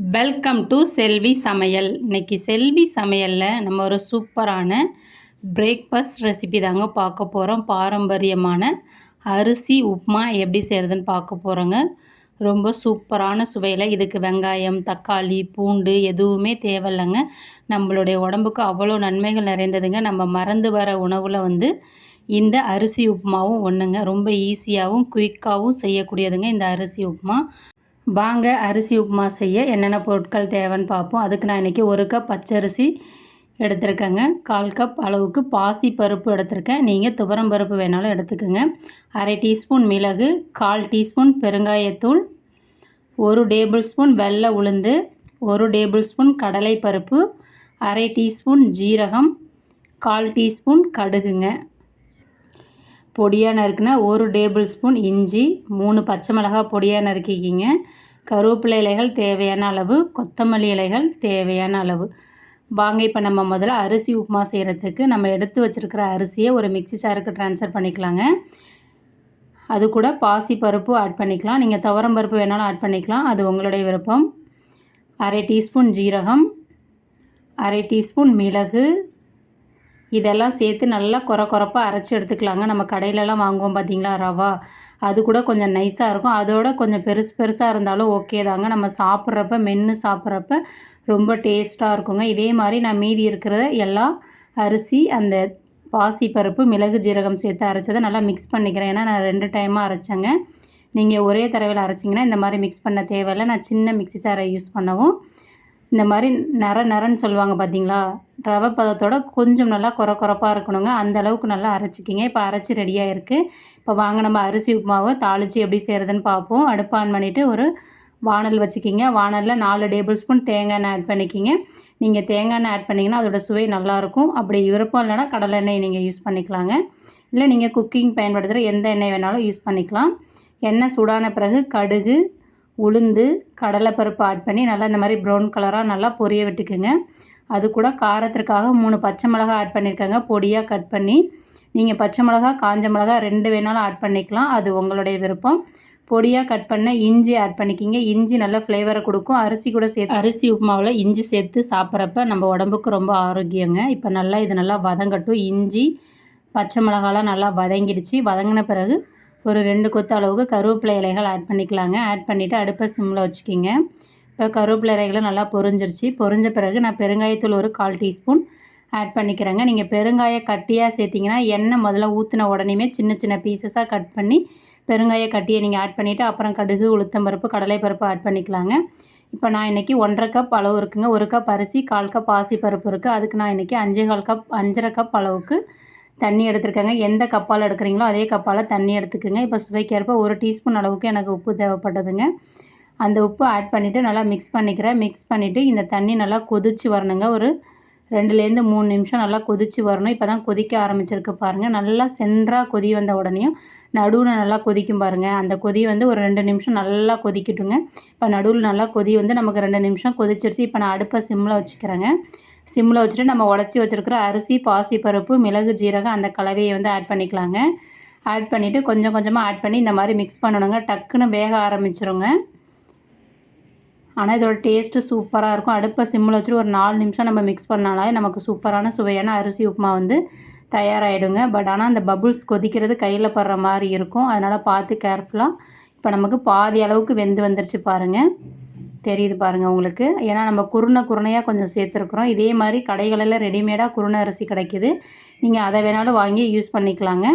Welcome to செல்வி சமையல் இன்னைக்கு செல்வி சமையலில் நம்ம ஒரு சூப்பரான பிரேக்ஃபாஸ்ட் ரெசிபி தாங்க பார்க்க போகிறோம் பாரம்பரியமான அரிசி உப்புமா எப்படி செய்கிறதுன்னு பார்க்க போகிறோங்க ரொம்ப சூப்பரான சுவையில் இதுக்கு வெங்காயம் தக்காளி பூண்டு எதுவுமே தேவையில்லைங்க. நம்மளுடைய உடம்புக்கு அவ்வளோ நன்மைகள் நிறைந்ததுங்க. நம்ம மறந்து வர உணவில் வந்து இந்த அரிசி உப்புமாவும் ஒன்றுங்க ரொம்ப ஈஸியாகவும் குயிக்காகவும் செய்யக்கூடியதுங்க இந்த அரிசி உப்புமா வாங்க அரிசி உப்புமா செய்ய. என்னென்ன பொருட்கள் தேவைன்னு பார்ப்போம். அதுக்கு நான் இன்றைக்கி ஒரு கப் பச்சரிசி எடுத்திருக்கேங்க. கால் கப் அளவுக்கு பாசி பருப்பு எடுத்திருக்கேன். நீங்கள் துவரம் பருப்பு வேணாலும் எடுத்துக்கோங்க. அரை டீஸ்பூன் மிளகு கால் டீஸ்பூன் பெருங்காயத்தூள் ஒரு டேபிள் ஸ்பூன் வெள்ளை உளுந்து ஒரு டேபிள் ஸ்பூன் கடலை பருப்பு அரை டீஸ்பூன் ஜீரகம் கால் டீஸ்பூன் கடுகுங்க. பொடியாக நறுக்குனா ஒரு டேபிள் ஸ்பூன் இஞ்சி மூணு பச்சை மிளகாய் பொடியாக நறுக்கிக்கிங்க கருவேப்பிலை இலைகள் தேவையான அளவு கொத்தமல்லி இலைகள் தேவையான அளவு. வாங்க இப்போ நம்ம முதல்ல அரிசி உப்புமா செய்கிறதுக்கு நம்ம எடுத்து வச்சுருக்கிற அரிசியை ஒரு மிக்சி சாருக்கு ட்ரான்ஸ்ஃபர் பண்ணிக்கலாங்க. அது கூட பாசி பருப்பு ஆட் பண்ணிக்கலாம். நீங்கள் துவரம் பருப்பு வேணாலும் ஆட் பண்ணிக்கலாம். அது உங்களுடைய விருப்பம். அரை டீஸ்பூன் ஜீரகம். அரை டீஸ்பூன் மிளகு. இதெல்லாம் சேர்த்து நல்லா குற குறப்பாக அரைச்சி எடுத்துக்கலாங்க. நம்ம கடையிலலாம் வாங்குவோம் பார்த்தீங்களா ரவா? அது கூட கொஞ்சம் நைஸாக இருக்கும். அதோட கொஞ்சம் பெருசு பெருசாக இருந்தாலும் ஓகே தாங்க. நம்ம சாப்பிட்றப்ப மென்று சாப்பிட்றப்ப ரொம்ப டேஸ்ட்டாக இருக்குங்க. இதே மாதிரி நான் மீதி இருக்கிறத எல்லாம் அரிசி அந்த பாசி பருப்பு மிளகு ஜீரகம் சேர்த்து அரைச்சதை நல்லா மிக்ஸ் பண்ணிக்கிறேன். ஏன்னா நான் ரெண்டு டைமாக அரைச்சேங்க. நீங்கள் ஒரே தடவையில் அரைச்சிங்கன்னா இந்த மாதிரி மிக்ஸ் பண்ண தேவையில்லை. நான் சின்ன மிக்ஸி சாரை யூஸ் பண்ணவும் இந்த மாதிரி நர நரன்னு சொல்லுவாங்க பார்த்தீங்களா ரவை பதத்தோட கொஞ்சம் நல்லா குறை குறைப்பாக இருக்கணுங்க. அந்த அளவுக்கு நல்லா அரைச்சிக்கிங்க. இப்போ அரைச்சி ரெடியாக இருக்குது இப்போ வாங்க நம்ம அரிசி உப்புமாவை தாளித்து எப்படி செய்கிறதுன்னு பார்ப்போம் அடுப்பு ஆன் பண்ணிவிட்டு ஒரு வானல் வச்சுக்கிங்க. வானலில் நாலு டேபிள் ஸ்பூன் தேங்காய் எண்ணெய் ஆட் பண்ணிக்கிங்க. நீங்கள் தேங்காய் எண்ணெய் ஆட் பண்ணிங்கன்னா அதோடய சுவை நல்லாயிருக்கும் அப்படி விருப்பம் இல்லைன்னா கடலை எண்ணெய் நீங்கள் யூஸ் பண்ணிக்கலாங்க. இல்லை நீங்கள் குக்கிங் பயன்படுத்துகிற எந்த எண்ணெய் வேணாலும் யூஸ் பண்ணிக்கலாம். எண்ணெய் சூடான பிறகு கடுகு உளுந்து கடலைப்பருப்பு ஆட் பண்ணி நல்லா இந்த மாதிரி ப்ரௌன் கலராக நல்லா பொரிய விட்டுக்குங்க. அது கூட காரத்திற்காக மூணு பச்சை மிளகா ஆட் பண்ணியிருக்காங்க பொடியாக கட் பண்ணி நீங்கள் பச்சை மிளகா காஞ்ச மிளகா ரெண்டு வேணாலும் ஆட் பண்ணிக்கலாம். அது உங்களுடைய விருப்பம். பொடியாக கட் பண்ண இஞ்சி ஆட் பண்ணிக்கிங்க. இஞ்சி நல்ல ஃப்ளேவரை கொடுக்கும். அரிசி கூட சேர்த்து அரிசி உப்புமாவில் இஞ்சி சேர்த்து சாப்பிட்றப்ப நம்ம உடம்புக்கு ரொம்ப ஆரோக்கியங்க. இப்போ நல்லா இது நல்லா வதங்கட்டும். இஞ்சி பச்சை மிளகாலாம் நல்லா வதங்கிடுச்சு. வதங்கின பிறகு ஒரு ரெண்டு கொத்து அளவுக்கு கருவேப்பிலை இலைகள் ஆட் பண்ணிக்கலாங்க. ஆட் பண்ணிவிட்டு அடுப்பை சிம்மில் வச்சுக்கிங்க. இப்போ கருவேப்பிலை இலைகளை நல்லா பொரிஞ்சிருச்சு. பொரிஞ்ச பிறகு நான் பெருங்காயத்தூள் ஒரு கால் டீஸ்பூன் ஆட் பண்ணிக்கிறேங்க. நீங்கள் பெருங்காய கட்டியாக சேர்த்திங்கன்னா எண்ணெய் முதல்ல ஊற்றின உடனேமே சின்ன சின்ன பீசஸாக கட் பண்ணி பெருங்காய கட்டியை நீங்கள் ஆட் பண்ணிவிட்டு அப்புறம் கடுகு உளுத்தம்பருப்பு கடலைப்பருப்பு ஆட் பண்ணிக்கலாங்க. இப்போ நான் இன்றைக்கி ஒன்றரை கப் அளவு இருக்குங்க. ஒரு கப் அரிசி கால் கப் பாசி பருப்பு இருக்குது அதுக்கு நான் இன்றைக்கி அஞ்சு கால் கப் அஞ்சரை கப் அளவுக்கு தண்ணி எடுத்துருக்கேங்க. எந்த கப்பால் எடுக்கிறீங்களோ அதே கப்பால் தண்ணி எடுத்துக்கோங்க. இப்போ சுவைக்கேற்ப ஒரு டீஸ்பூன் அளவுக்கு எனக்கு உப்பு தேவைப்பட்டதுங்க. அந்த உப்பு ஆட் பண்ணிவிட்டு நல்லா மிக்ஸ் பண்ணிக்கிறேன். மிக்ஸ் பண்ணிவிட்டு இந்த தண்ணி நல்லா கொதிச்சு வரணுங்க. ஒரு ரெண்டுலேருந்து மூணு நிமிஷம் நல்லா கொதிச்சு வரணும். இப்போ தான் கொதிக்க ஆரம்பிச்சிருக்கு பாருங்கள் நல்லா சென்றாக கொதி வந்த உடனேயும் நடுவில் நல்லா கொதிக்கும் பாருங்கள் அந்த கொதி வந்து ஒரு ரெண்டு நிமிஷம் நல்லா கொதிக்கட்டுங்க. இப்போ நடுவில் நல்லா கொதி வந்து நமக்கு ரெண்டு நிமிஷம் கொதிச்சிருச்சு. இப்போ நான் அடுப்பை சிம்மில் வச்சுக்கிறேங்க. சிம்மில் வச்சுட்டு நம்ம உடச்சி வச்சுருக்கிற அரிசி பாசி பருப்பு மிளகு ஜீரகம் அந்த கலவையை வந்து ஆட் பண்ணிக்கலாங்க. ஆட் பண்ணிவிட்டு கொஞ்சம் கொஞ்சமாக ஆட் பண்ணி இந்த மாதிரி மிக்ஸ் பண்ணணுங்க. டக்குன்னு வேக ஆரம்பிச்சிருங்க. ஆனால் இதோட டேஸ்ட்டு சூப்பராக இருக்கும். அடுப்பை சிம்மில் வச்சுட்டு ஒரு நாலு நிமிஷம் நம்ம மிக்ஸ் பண்ணாலே நமக்கு சூப்பரான சுவையான அரிசி உப்புமா வந்து தயாராகிடுங்க பட் ஆனால் அந்த பபுள்ஸ் கொதிக்கிறது கையில் படுற மாதிரி இருக்கும். அதனால் பார்த்து கேர்ஃபுல்லாக இப்போ நமக்கு பாதி அளவுக்கு வெந்து வந்துருச்சு பாருங்கள் தெரியுது பாருங்கள் உங்களுக்கு. ஏன்னா நம்ம குருணை குருணையாக கொஞ்சம் சேர்த்துருக்குறோம். இதே மாதிரி கடைகளில் ரெடிமேடாக குருணை அரிசி கிடைக்கிது. நீங்கள் அதை வேணாலும் வாங்கி யூஸ் பண்ணிக்கலாங்க.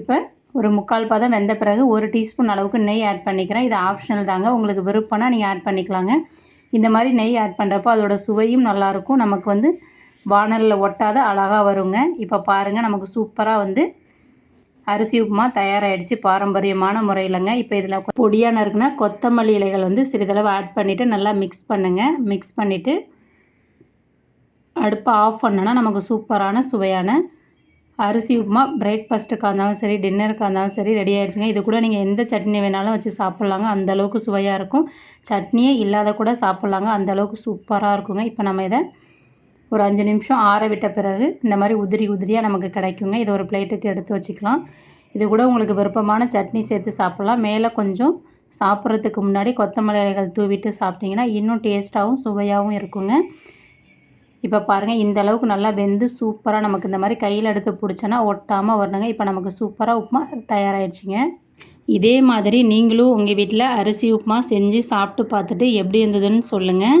இப்போ ஒரு முக்கால் பதம் வெந்த பிறகு ஒரு டீஸ்பூன் அளவுக்கு நெய் ஆட் பண்ணிக்கிறேன். இது ஆப்ஷனல் தாங்க. உங்களுக்கு விருப்பம்னா நீங்கள் ஆட் பண்ணிக்கலாங்க. இந்த மாதிரி நெய் ஆட் பண்ணுறப்போ அதோட சுவையும் நல்லாயிருக்கும். நமக்கு வந்து வானலில் ஒட்டாத அழகாக வருங்க. இப்போ பாருங்கள் நமக்கு சூப்பராக வந்து அரிசி உப்புமா தயாராகிடுச்சு பாரம்பரியமான முறையிலங்க. இப்போ இதில் பொடியாக நறுக்குனா கொத்தமல்லி இலைகள் வந்து சிறிதளவு ஆட் பண்ணிவிட்டு நல்லா மிக்ஸ் பண்ணுங்கள் மிக்ஸ் பண்ணிவிட்டு அடுப்பை ஆஃப் பண்ணோன்னா நமக்கு சூப்பரான சுவையான அரிசி உப்புமா பிரேக்ஃபாஸ்ட்டுக்காக இருந்தாலும் சரி டின்னருக்காக இருந்தாலும் சரி ரெடி ஆகிடுச்சுங்க இது கூட நீங்கள் எந்த சட்னி வேணாலும் வச்சு சாப்பிட்லாங்க. அந்தளவுக்கு சுவையாக இருக்கும். சட்னியே இல்லாத கூட சாப்பிட்லாங்க. அந்தளவுக்கு சூப்பராக இருக்குங்க. இப்போ நம்ம இதை ஒரு அஞ்சு நிமிஷம் ஆற விட்ட பிறகு இந்த மாதிரி உதிரி உதிரியாக நமக்கு கிடைக்குங்க. இதை ஒரு பிளேட்டுக்கு எடுத்து வச்சுக்கலாம். இது கூட உங்களுக்கு விருப்பமான சட்னி சேர்த்து சாப்பிட்லாம். மேலே கொஞ்சம் சாப்பிட்றதுக்கு முன்னாடி கொத்தமல்லி இலைகள் தூவிட்டு சாப்பிட்டிங்கன்னா இன்னும் டேஸ்ட்டாகவும் சுவையாகவும் இருக்குங்க. இப்போ பாருங்கள் இந்த அளவுக்கு நல்லா வெந்து சூப்பராக நமக்கு இந்த மாதிரி கையில் எடுத்து பிடிச்சோன்னா ஒட்டாமல் வரணுங்க. இப்போ நமக்கு சூப்பராக உப்புமா தயாராகிடுச்சிங்க இதே மாதிரி நீங்களும் உங்கள் வீட்டில் அரிசி உப்புமா செஞ்சு சாப்பிட்டு பார்த்துட்டு எப்படி இருந்ததுன்னு சொல்லுங்கள்